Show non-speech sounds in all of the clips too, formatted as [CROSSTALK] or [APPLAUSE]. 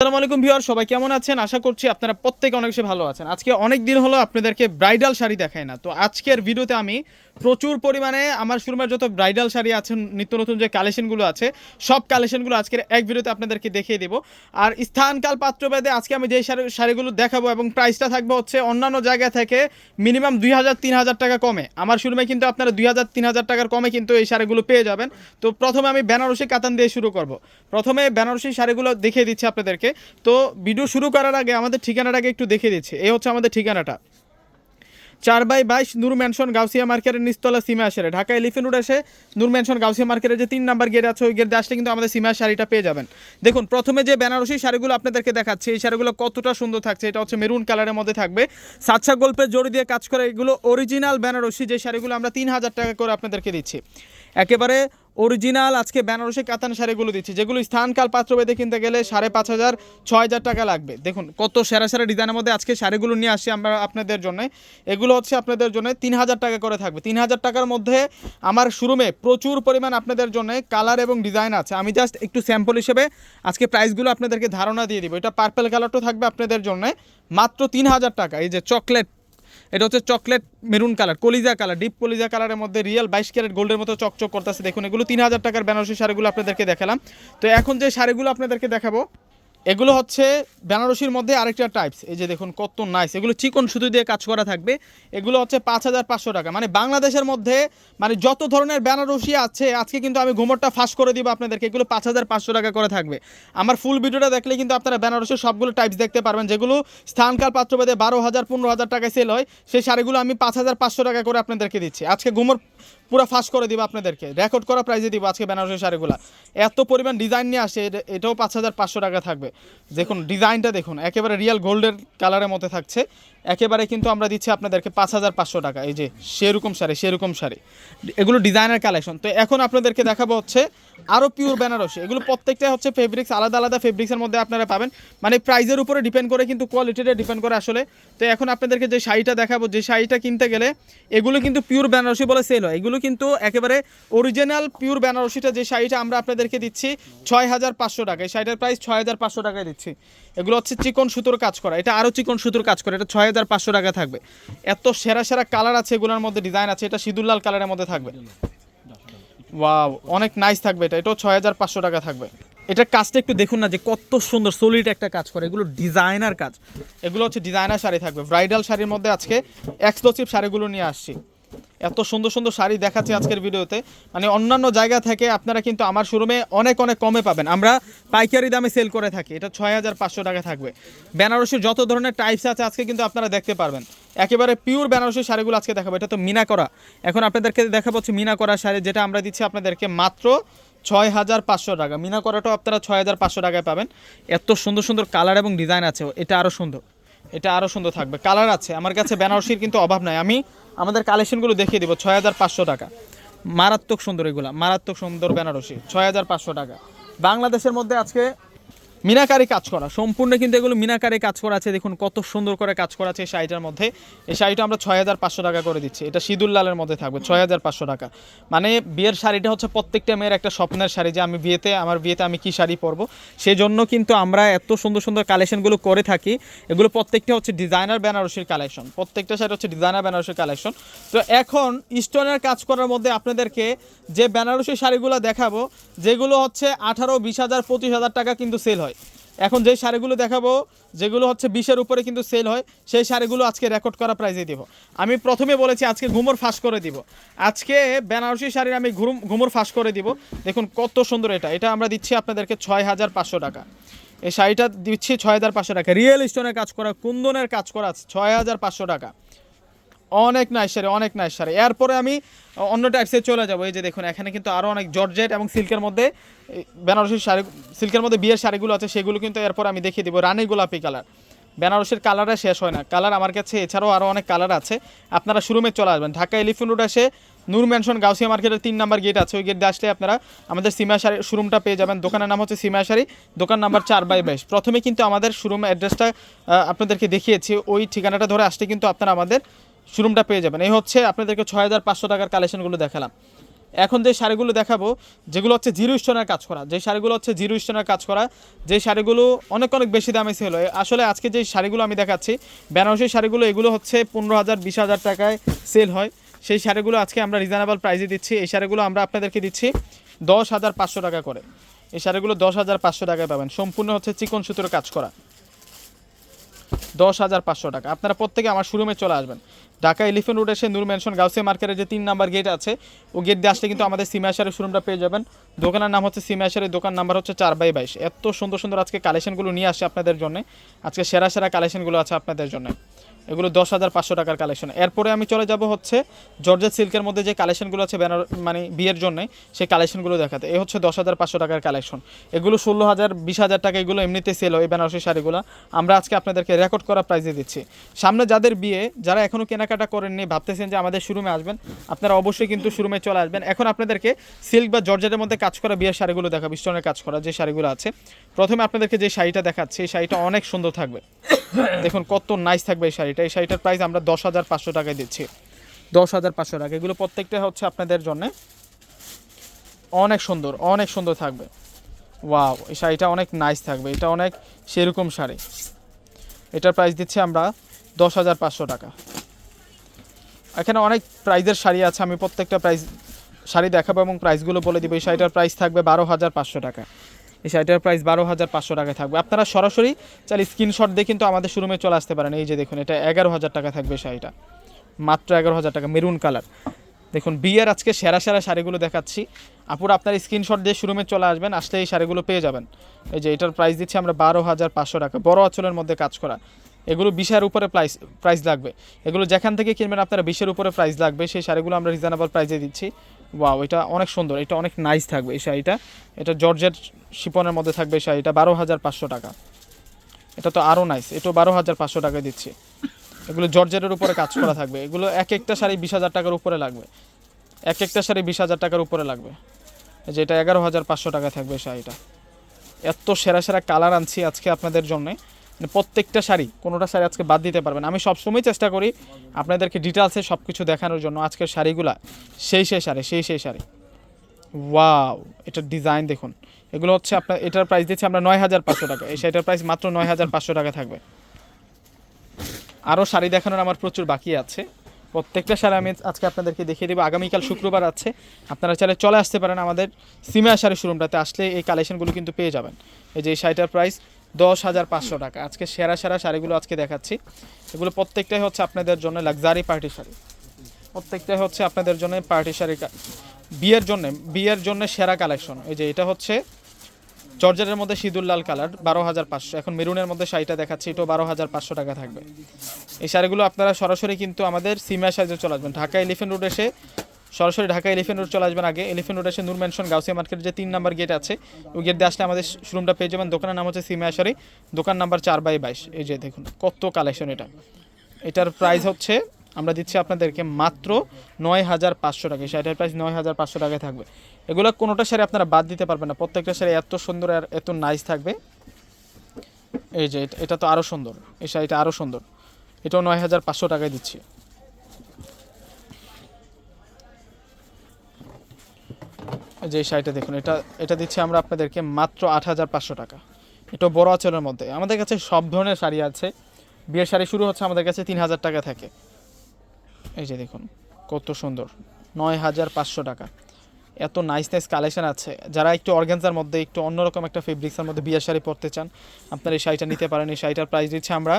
আসসালামু আলাইকুম ভিউয়ার, সবাই কেমন আছেন? আশা করছি আপনারা প্রত্যেকে অনেক বেশি ভালো আছেন। আজকে অনেক দিন হলো আপনাদেরকে ব্রাইডাল শাড়ি দেখায় না। তো আজকের ভিডিওতে আমি প্রচুর পরিমাণে আমার শোরুমের যত ব্রাইডাল শাড়ি আছে, নিত্য নতুন যে কালেকশনগুলো আছে, সব কালেকশনগুলো আজকের এক ভিডিওতে আপনাদেরকে দেখিয়ে দেবো। আর স্থানকাল পাত্রভেদে আজকে আমি যে শাড়ি শাড়িগুলো দেখাবো এবং প্রাইসটা থাকবে হচ্ছে অন্যান্য জায়গা থেকে মিনিমাম দুই হাজার, তিন হাজার টাকা কমে। আমার শোরুমে কিন্তু আপনারা দুই হাজার, তিন হাজার টাকার কমে কিন্তু এই শাড়িগুলো পেয়ে যাবেন। তো প্রথমে আমি বেনারসি কাতান দিয়ে শুরু করব। প্রথমে বেনারসি শাড়িগুলো দেখিয়ে দিচ্ছি আপনাদেরকে। তো ভিডিও শুরু করার আগে আমাদের ঠিকানাটাকে একটু দেখিয়ে দিচ্ছি। এই হচ্ছে আমাদের ঠিকানাটা। চার বাই বাইশ নূর ম্যানশন গাউসিয়া মার্কেটের নিস্তলা সীমা আসারে ঢাকা এলিফেন্ট রোড এসে নূর ম্যানশন গাউসিয়া মার্কেটের যে তিন নাম্বার গেট আছে, ওই গেট আসলে কিন্তু আমাদের সীমা শাড়িটা পেয়ে যাবেন। দেখুন, প্রথমে যে বেনারসি শাড়িগুলো আপনাদেরকে দেখাচ্ছি, এই শাড়িগুলো কতটা সুন্দর থাকছে, এটা হচ্ছে মেরুন কালারের মধ্যে থাকবে। সাতসা গল্পের জড়ি দিয়ে কাজ করে এগুলো অরিজিনাল বেনারসি যে শাড়িগুলো আমরা তিন হাজার টাকা করে আপনাদেরকে দিচ্ছি। একেবারে অরিজিনাল আজকে বেনারসি কাতান শাড়িগুলো দিচ্ছি। যেগুলো স্থানকাল পাত্রভেদে কিনতে গেলে সাড়ে পাঁচ হাজার, ছয় হাজার টাকা লাগবে। দেখুন, কত সেরা সেরা ডিজাইনের মধ্যে আজকে শাড়িগুলো নিয়ে আসি আমরা আপনাদের জন্য। এগুলো হচ্ছে আপনাদের জন্য তিন হাজার টাকা করে থাকবে। তিন হাজার টাকার মধ্যে আমার শোরুমে প্রচুর পরিমাণ আপনাদের জন্য কালার এবং ডিজাইন আছে। আমি জাস্ট একটু স্যাম্পল হিসেবে আজকে প্রাইসগুলো আপনাদেরকে ধারণা দিয়ে দিব। এটা পার্পেল কালারটাও থাকবে আপনাদের জন্য মাত্র তিন হাজার টাকা। এই যে চকলেট এটা হচ্ছে চকলেট মেরুন কালার, কলিজা কালার, ডিপ কলিজা কালারের মধ্যে রিয়েল বাইশ ক্যারেট গোল্ডের মতো চকচক করতেছে। দেখুন, এগুলো তিন হাজার টাকার বেনারসি শাড়িগুলো আপনাদেরকে দেখালাম। তো এখন যে শাড়িগুলো আপনাদেরকে দেখাবো এগুলো হচ্ছে বেনারসির মধ্যে আরেকটা টাইপস এই যে দেখুন, কত নাইস এগুলো চিকন সুতো দিয়ে কাজ করা থাকবে। এগুলো হচ্ছে পাঁচ হাজার পাঁচশো টাকা। মানে বাংলাদেশের মধ্যে মানে যত ধরনের বেনারসি আছে, আজকে কিন্তু আমি ঘুমরটা ফাঁস করে দিব আপনাদেরকে। এগুলো পাঁচ হাজার পাঁচশো টাকা করে থাকবে। আমার ফুল ভিডিওটা দেখলে কিন্তু আপনারা বেনারসির সবগুলো টাইপস দেখতে পারবেন, যেগুলো স্থানকাল পাত্রভেদে বারো হাজার, পনেরো হাজার টাকায় সেল হয়। সেই শাড়িগুলো আমি পাঁচ হাজার পাঁচশো টাকা করে আপনাদেরকে দিচ্ছি। আজকে ঘুমর পুরো ফাঁস করে দিব আপনাদেরকে। রেকর্ড করা প্রাইজে দিব আজকে বেনারসি শাড়িগুলো। এত পরিমাণ ডিজাইন নিয়ে আসে এটা- এটাও পাঁচ হাজার পাঁচশো টাকা থাকবে। দেখুন ডিজাইনটা দেখুন একেবারে রিয়াল গোল্ডের কালারের মধ্যে থাকছে। একেবারে কিন্তু আমরা দিচ্ছি আপনাদেরকে পাঁচ হাজার পাঁচশো টাকা। এই যে সেরকম শাড়ি সেরকম শাড়ি। এগুলো ডিজাইনার কালেকশন তো এখন আপনাদেরকে দেখাবো হচ্ছে আরও পিওর বেনারসি। এগুলো প্রত্যেকটা হচ্ছে ফেব্রিক্স আলাদা আলাদা ফেব্রিক্সের মধ্যে আপনারা পাবেন। মানে প্রাইজের উপরে ডিপেন্ড করে কিন্তু কোয়ালিটিটা ডিপেন্ড করে আসলে। তো এখন আপনাদেরকে যে শাড়িটা দেখাবো, যে শাড়িটা কিনতে গেলে এগুলো কিন্তু পিওর বেনারসি বলে সেল হয়। এগুলো কিন্তু একেবারে অরিজিনাল পিওর বেনারসিটা যে শাড়িটা আমরা আপনাদেরকে দিচ্ছি ছয় হাজার পাঁচশো টাকা। এই শাড়িটার প্রাইস ছয় হাজার পাঁচশো টাকায় দিচ্ছি। এগুলো হচ্ছে চিকন সুতোর কাজ করা। এটা আরও চিকন সুতোর কাজ করা। এটা ছয় হাজার হাজার পাঁচশো টাকা থাকবে। এত সেরা সেরা কালার আছে এগুলোর মধ্যে ডিজাইন আছে, এটা সিঁদুর লাল কালারের মধ্যে থাকবে। ওয়াও অনেক নাইস থাকবে এটা, এটাও ছয় হাজার পাঁচশো টাকা থাকবে। এটার কাজটা একটু দেখুন না যে কত সুন্দর সলিড একটা কাজ করে, এগুলো ডিজাইনার কাজ। এগুলো হচ্ছে ডিজাইনার শাড়ি থাকবে ব্রাইডাল শাড়ির মধ্যে আজকে এক্সক্লুসিভ শাড়িগুলো নিয়ে আসছি। এত সুন্দর সুন্দর শাড়ি দেখাচ্ছি আজকের ভিডিওতে। মানে অন্যান্য জায়গা থেকে আপনারা কিন্তু আমার শোরুমে অনেক অনেক কমে পাবেন। আমরা পাইকারি দামে সেল করে থাকি। এটা ছয় হাজার পাঁচশো টাকা থাকবে। বেনারসির যত ধরনের টাইপস আছে আজকে কিন্তু আপনারা দেখতে পারবেন। একেবারে পিওর বেনারসি শাড়িগুলো আজকে দেখাবো। এটা তো মিনা করা এখন আপনাদেরকে দেখাবো হচ্ছে মিনা করা শাড়ি, যেটা আমরা দিচ্ছি আপনাদেরকে মাত্র ছয় হাজার পাঁচশো টাকা। মিনা করাটাও আপনারা ছয় হাজার পাঁচশো টাকায় পাবেন। এত সুন্দর সুন্দর কালার এবং ডিজাইন আছে। এটা আরও সুন্দর। এটা আরও সুন্দর থাকবে। কালার আছে। আমার কাছে বেনারসির কিন্তু অভাব নাই। আমি আমাদের কালেকশনগুলো দেখিয়ে দিব, ছয় হাজার পাঁচশো টাকা। মারাত্মক সুন্দর এগুলা, মারাত্মক সুন্দর বেনারসি, ছয় হাজার পাঁচশো টাকা। বাংলাদেশের মধ্যে আজকে মিনাকারি কাজ করা, সম্পূর্ণ কিন্তু এগুলো মিনাকারি কাজ করা আছে। দেখুন কত সুন্দর করে কাজ করা আছে এই শাড়িটার মধ্যে। এই শাড়িটা আমরা ছয় হাজার পাঁচশো টাকা করে দিচ্ছি। এটা সিঁদুর লালের মধ্যে থাকবে ছয় হাজার পাঁচশো টাকা। মানে বিয়ের শাড়িটা হচ্ছে প্রত্যেকটা মেয়ের একটা স্বপ্নের শাড়ি যে আমি বিয়েতে, আমার বিয়েতে আমি কি শাড়ি পরবো। সেই জন্য কিন্তু আমরা এত সুন্দর সুন্দর কালেকশনগুলো করে থাকি। এগুলো প্রত্যেকটা হচ্ছে ডিজাইনার বেনারসির কালেকশন। প্রত্যেকটা শাড়ি হচ্ছে ডিজাইনার বেনারসির কালেকশন। তো এখন স্টোনের কাজ করার মধ্যে আপনাদেরকে যে বেনারসি শাড়িগুলো দেখাবো, যেগুলো হচ্ছে আঠারো, বিশ হাজার, পঁচিশ হাজার টাকা কিন্তু সেল হয়। এখন যে শাড়িগুলো দেখাবো, যেগুলো হচ্ছে বিশের উপরে কিন্তু সেল হয়, সেই শাড়িগুলো আজকে রেকর্ড করা প্রাইজে দিব। আমি প্রথমে বলেছি আজকে ঘুমর ফাঁস করে দিব। আজকে বেনারসি শাড়ির আমি ঘুম, ঘুমর ফাঁস করে দিব। দেখুন কত সুন্দর এটা। এটা আমরা দিচ্ছি আপনাদেরকে ছয় হাজার পাঁচশো টাকা। এই শাড়িটা দিচ্ছি ছয় হাজার পাঁচশো টাকা। রিয়েল স্টোনের কাজ করা, কুন্দনের কাজ করা, ছয় হাজার পাঁচশো টাকা। অনেক নাইস শাড়ি, অনেক নাইস শাড়ি। এরপরে আমি অন্য টাইপসে চলে যাব। এই যে দেখুন, এখানে কিন্তু আরও অনেক জর্জেট এবং সিল্কের মধ্যে বেনারসির শাড়ি সিল্কের মধ্যে বিয়ের শাড়িগুলো আছে, সেগুলো কিন্তু এরপর আমি দেখিয়ে দিব। রানী গোলাপি কালার বেনারসির কালারটা শেষ হয় না। কালার আমার কাছে এছাড়াও আরও অনেক কালার আছে। আপনারা শোরুমে চলে আসবেন। ঢাকা এলিফেন্ট রোড এসে নূর ম্যানশন গাউসিয়া মার্কেটের তিন নাম্বার গেট আছে। ওই গেট দিয়ে আসলে আপনারা আমাদের সীমা শাড়ি শোরুমটা পেয়ে যাবেন। দোকানের নাম হচ্ছে সীমা শাড়ি। দোকান নাম্বার চার বাই বাইশ প্রথমে কিন্তু আমাদের শোরুম অ্যাড্রেসটা আপনাদেরকে দেখিয়েছি। ওই ঠিকানাটা ধরে আসতে কিন্তু আপনারা আমাদের শোরুমটা পেয়ে যাবেন। এই হচ্ছে আপনাদেরকে ছয় হাজার পাঁচশো টাকার কালেকশনগুলো দেখালাম। এখন যে শাড়িগুলো দেখাবো, যেগুলো হচ্ছে জিরো স্টোনের কাজ করা, যে শাড়িগুলো হচ্ছে জিরো স্টোনের কাজ করা, যে শাড়িগুলো অনেক অনেক বেশি দামে সেল হয়। আসলে আজকে যে শাড়িগুলো আমি দেখাচ্ছি, বেনারসি শাড়িগুলো, এগুলো হচ্ছে পনেরো হাজার, বিশ হাজার টাকায় সেল হয়। সেই শাড়িগুলো আজকে আমরা রিজনেবল প্রাইসে দিচ্ছি। এই শাড়িগুলো আমরা আপনাদেরকে দিচ্ছি দশ হাজার পাঁচশো টাকা করে। এই শাড়িগুলো দশ হাজার পাঁচশো টাকায় পাবেন। সম্পূর্ণ হচ্ছে চিকন সুতোর কাজ করা। দশ হাজার পাঁচশো টাকা। আপনারা প্রত্যেকে আমার শোরুমে চলে আসবেন। ঢাকা এলিফেন্ট রোড এসে নূর ম্যানশন গাউসে মার্কেটের যে তিন নাম্বার গেট আছে, ও গেট দিয়ে আসলে কিন্তু আমাদের সিমাশারের শোরুমটা পেয়ে যাবেন। দোকানের নাম হচ্ছে সিমাশারের দোকান নাম্বার হচ্ছে চার বাই বাইশ। এত সুন্দর সুন্দর আজকে কালেকশনগুলো নিয়ে আসে আপনাদের জন্য। আজকে সেরা সেরা কালেকশনগুলো আছে আপনাদের জন্য। এগুলো দশ হাজার পাঁচশো টাকার কালেকশন এরপরে আমি চলে যাব হচ্ছে জর্জেট সিল্কের মধ্যে যে কালেকশনগুলো আছে ব্যানার মানে বিয়ের জন্য, সেই কালেকশনগুলো দেখাতে। এ হচ্ছে দশ হাজার পাঁচশো টাকার কালেকশন এগুলো ষোলো হাজার, বিশ হাজার টাকা এগুলো এমনিতে সেল হয় বেনারসি শাড়িগুলো। আমরা আজকে আপনাদেরকে রেকর্ড করা প্রাইজে দিচ্ছি। সামনে যাদের বিয়ে, যারা এখনও কেনাকাটা করেননি, ভাবতেছেন যে আমাদের শোরুমে আসবেন, আপনারা অবশ্যই কিন্তু শোরুমে চলে আসবেন। এখন আপনাদেরকে সিল্ক বা জর্জেটের মধ্যে কাজ করা বিয়ের শাড়িগুলো দেখা বিস্তরণের কাজ করা যে শাড়িগুলো আছে। প্রথমে আপনাদেরকে যে শাড়িটা দেখাচ্ছে, এই শাড়িটা অনেক সুন্দর থাকবে। [LAUGHS] দেখুন কত নাইস থাকবে এই শাড়িটা। এই শাড়িটার প্রাইস আমরা দশ হাজার পাঁচশো টাকায় দিচ্ছি। দশ হাজার পাঁচশো টাকা। এগুলো প্রত্যেকটা হচ্ছে আপনাদের জন্য। অনেক সুন্দর অনেক সুন্দর থাকবে। ওয়াও এই শাড়িটা অনেক নাইস থাকবে। এটা অনেক সেরকম শাড়ি। এটার প্রাইস দিচ্ছি আমরা দশ হাজার পাঁচশো টাকা। এখানে অনেক প্রাইজের শাড়ি আছে। আমি প্রত্যেকটা প্রাইস শাড়ি দেখাবো এবং প্রাইসগুলো বলে দিব। এই শাড়িটার প্রাইস থাকবে বারো হাজার পাঁচশো টাকা। এই শাড়িটার প্রাইস বারো হাজার পাঁচশো টাকায় থাকবে। আপনারা সরাসরি চাইলে স্ক্রিনশট দিয়ে কিন্তু আমাদের শোরুমে চলে আসতে পারেন। এই যে দেখুন, এটা এগারো হাজার টাকা থাকবে শাড়িটা। মাত্র এগারো হাজার টাকা মেরুন কালার দেখুন, বিয়ের আজকে সেরা সেরা শাড়িগুলো দেখাচ্ছি। আপুর, আপনার স্ক্রিনশট দিয়ে শোরুমে চলে আসবেন, আসলে এই শাড়িগুলো পেয়ে যাবেন। এই যে এটার প্রাইস দিচ্ছি আমরা বারো হাজার পাঁচশো টাকা। বড় অঞ্চলের মধ্যে কাজ করা। এগুলো বিশের উপরে প্রাইস প্রাইস লাগবে। এগুলো যেখান থেকে কিনবেন, আপনারা বিশের উপরে প্রাইস লাগবে। সেই শাড়িগুলো আমরা রিজনেবল প্রাইসে দিচ্ছি। ওয়াও এটা অনেক সুন্দর, এটা অনেক নাইস থাকবে এই শাড়িটা। এটা জর্জের শিপনের মধ্যে থাকবে শাড়িটা, বারো হাজার পাঁচশো টাকা। এটা তো আরও নাইস এটাও বারো হাজার পাঁচশো টাকা দিচ্ছি। এগুলো জর্জেটের উপরে কাজ করা থাকবে, এগুলো এক একটা শাড়ি বিশ হাজার টাকার উপরে লাগবে। এক একটা শাড়ি বিশ হাজার টাকার উপরে লাগবে। যে এটা এগারো হাজার পাঁচশো টাকা থাকবে শাড়িটা। এত সেরা সেরা কালার আনছি আজকে আপনাদের জন্যে। প্রত্যেকটা শাড়ি, কোনোটা শাড়ি আজকে বাদ দিতে পারবেন। আমি সবসময় চেষ্টা করি আপনাদেরকে ডিটেলসে সব কিছু দেখানোর জন্য আজকের শাড়িগুলা। সেই সেই শাড়ি, সেই সেই শাড়ি। ওয়াও এটার ডিজাইন দেখুন। এগুলো হচ্ছে আপনার, এটার প্রাইস দিচ্ছি আমরা নয় হাজার পাঁচশো টাকা। এই শাড়িটার প্রাইস মাত্র নয় হাজার পাঁচশো টাকা থাকবে। আরও শাড়ি দেখানোর আমার প্রচুর বাকি আছে। প্রত্যেকটা শাড়ি আমি আজকে আপনাদেরকে দেখিয়ে দেবো। আগামীকাল শুক্রবার আছে। আপনারা চাইলে চলে আসতে পারেন আমাদের সিমিয়া শাড়ি শোরুমটাতে আসলে এই কালেকশনগুলো কিন্তু পেয়ে যাবেন। এই যে এই শাড়িটার প্রাইস দশ হাজার পাঁচশো টাকা। আজকে সেরা সেরা শাড়িগুলো আজকে দেখাচ্ছি। এগুলো প্রত্যেকটাই হচ্ছে আপনাদের জন্য লাক্সারি পার্টি শাড়ি। প্রত্যেকটাই হচ্ছে আপনাদের জন্য পার্টি শাড়ি বিয়ের জন্য বিয়ের জন্য সেরা কালেকশন এই যে এটা হচ্ছে জর্জেটের মধ্যে সিঁদুর লাল কালার বারো হাজার পাঁচশো। এখন মেরুনের মধ্যে শাড়িটা দেখাচ্ছি, এটাও বারো হাজার পাঁচশো টাকা থাকবে। এই শাড়িগুলো আপনারা সরাসরি কিন্তু আমাদের সিমিয়া সাইজে চলে আসবেন। ঢাকা এলিফেন্ট রোড এসে সরাসরি ঢাকা এলিফেন্ট রোড চলে আসবেন আগে। এলিফেন্ট রোড এসে নূর ম্যানশন গাউসিয়া মার্কেটের যে তিন নাম্বার গেট আছে, ওই গেট দিয়ে আসলে আমাদের শোরুমটা পেয়ে যাবেন। দোকানের নাম হচ্ছে সিমিয়া শাড়ি দোকান নাম্বার চার বাই বাইশ। এই যে দেখুন, কত কালেকশন এটা। এটার প্রাইস হচ্ছে, আমরা দিচ্ছি আপনাদেরকে মাত্র নয় হাজার পাঁচশো টাকা। শাড়িটার প্রাইস নয় হাজার পাঁচশো টাকায় থাকবে। এগুলো কোনোটা শাড়ি আপনারা বাদ দিতে পারবেন না। প্রত্যেকটা শাড়ি এত সুন্দর আর এত নাইস থাকবে। এই যে এটা তো আরও সুন্দর। এই শাড়িটা আরও সুন্দর। এটাও নয় হাজার পাঁচশো টাকায় দিচ্ছি। যে শাড়িটা দেখুন, এটা এটা দিচ্ছি আমরা আপনাদেরকে মাত্র আট হাজার পাঁচশো টাকা। এটা বড় আচলের মধ্যে। আমাদের কাছে সব ধরনের শাড়ি আছে। বিয়ের শাড়ি শুরু হচ্ছে আমাদের কাছে তিন হাজার টাকা থাকে। এই যে দেখুন, কত সুন্দর। নয় হাজার পাঁচশো টাকা। এত নাইস নাইস কালেকশন আছে। যারা একটু অর্গানজার মধ্যে, একটু অন্যরকম একটা ফেব্রিক্সের মধ্যে বিয়ের শাড়ি পরতে চান, আপনারা এই শাড়িটা নিতে পারেন। এই শাড়িটার প্রাইস দিচ্ছি আমরা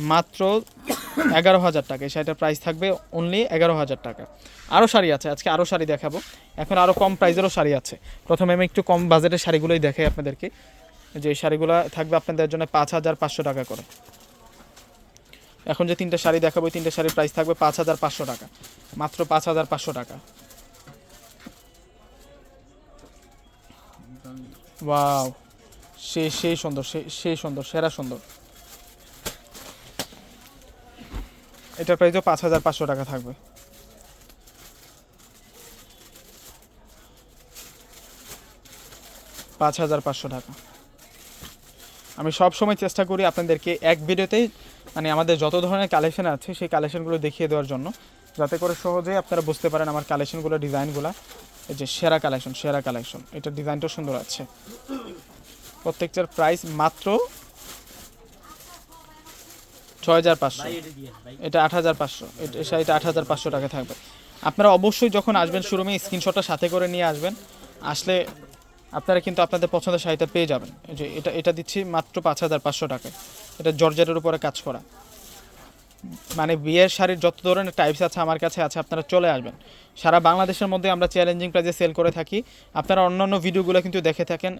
মাত্র এগারো হাজার টাকা। শাড়িটার প্রাইস থাকবে অনলি এগারো হাজার টাকা। আরও শাড়ি আছে, আজকে আরও শাড়ি দেখাবো। এখন আরও কম প্রাইসেরও শাড়ি আছে। প্রথমে আমি একটু কম বাজেটের শাড়িগুলোই দেখাই আপনাদেরকে। যে শাড়িগুলো থাকবে আপনাদের জন্য পাঁচ হাজার পাঁচশো টাকা করে। এখন যে তিনটে শাড়ি দেখাবো তিনটে শাড়ির প্রাইস থাকবে পাঁচ হাজার পাঁচশো টাকা। মাত্র পাঁচ হাজার পাঁচশো টাকা। ওয়াও সে সেই সুন্দর, সে- সেই সুন্দর, সেরা সুন্দর। এটার প্রাইসও পাঁচ হাজার পাঁচশো টাকা থাকবে। পাঁচ হাজার পাঁচশো টাকা। আমি সব সময় চেষ্টা করি আপনাদেরকে এক ভিডিওতেই মানে আমাদের যত ধরনের কালেকশন আছে, সেই কালেকশনগুলো দেখিয়ে দেওয়ার জন্য। যাতে করে সহজেই আপনারা বুঝতে পারেন আমার কালেকশনগুলো ডিজাইনগুলো, এই যে সেরা কালেকশন সেরা কালেকশন এটার ডিজাইনটাও সুন্দর আছে। প্রত্যেকটার প্রাইস মাত্র ছয় হাজার পাঁচশো এটা আট হাজার পাঁচশো। এটা এটা আট হাজার পাঁচশো টাকা থাকবে। আপনারা অবশ্যই যখন আসবেন শোরুমে স্ক্রিনশটটা সাথে করে নিয়ে আসবেন। আসলে আপনারা কিন্তু আপনাদের পছন্দের শাড়িটা পেয়ে যাবেন। যে এটা এটা দিচ্ছি মাত্র পাঁচ হাজার পাঁচশো টাকায়। এটা জর্জেটের উপরে কাজ করা। মানে বিয়ের শাড়ির যত ধরনের টাইপস আছে আমার কাছে আছে, আপনারা চলে আসবেন। সারা বাংলাদেশের মধ্যে আমরা চ্যালেঞ্জিং প্রাইজে সেল করে থাকি। আপনারা অন্যান্য ভিডিওগুলো কিন্তু দেখে থাকেন।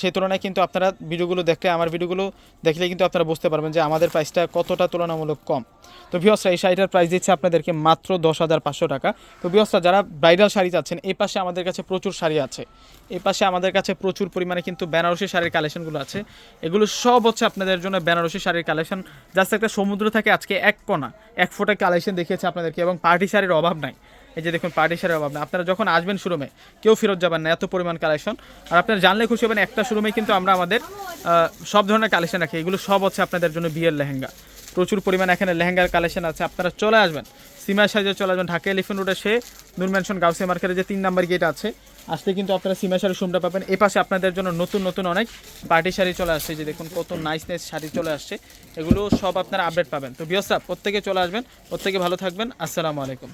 সে তুলনায় কিন্তু আপনারা ভিডিওগুলো দেখলে, আমার ভিডিওগুলো দেখলে কিন্তু আপনারা বুঝতে পারবেন যে আমাদের প্রাইসটা কতটা তুলনামূলক কম। তো ভিওসরা এই শাড়িটার প্রাইস দিচ্ছে আপনাদেরকে মাত্র দশ হাজার পাঁচশো টাকা। তো ভিওসরা যারা ব্রাইডাল শাড়ি চাচ্ছেন, এই পাশে আমাদের কাছে প্রচুর শাড়ি আছে। এই পাশে আমাদের কাছে প্রচুর পরিমাণে কিন্তু বেনারসি শাড়ির কালেকশনগুলো আছে। এগুলো সব হচ্ছে আপনাদের জন্য বেনারসি শাড়ির কালেকশন জাস্ট একটা সমুদ্র থাকে এক কোনা, এক ফোটা কালেকশন দেখিয়েছে আপনাদেরকে এবং পার্টি সারের অভাব নাই। এই যে দেখুন, পার্টি সারের অভাব নাই। আপনারা যখন আসবেন শোরুমে, কেউ ফেরত যাবেন না, এত পরিমাণ কালেকশন। আর আপনারা জানলে খুশি হবেন, একটা শোরুমে কিন্তু আমরা আমাদের সব ধরনের কালেকশন রাখি। এগুলো সব হচ্ছে আপনাদের জন্য বিয়ের লেহেঙ্গা। প্রচুর পরিমাণে এখানে লেহেঙ্গার কালেকশন আছে। আপনারা চলে আসবেন। সিমা সাইজে চলে আসবেন ঢাকা এলিফেন্ট রোডে সে নূর ম্যানশন গাউসিয়া মার্কেটে যে তিন নাম্বার গেট আছে, আসতে কিন্তু আপনারা সিমা শাড়ি সুমটা পাবেন। এ পাশে আপনাদের জন্য নতুন নতুন অনেক পার্টি শাড়ি চলে আসছে। যে দেখুন কত নাইস নাইস শাড়ি চলে আসছে। এগুলো সব আপনারা আপডেট পাবেন। তো বিয়সরা প্রত্যেকে চলে আসবেন, প্রত্যেকে ভালো থাকবেন। আসসালামু আলাইকুম।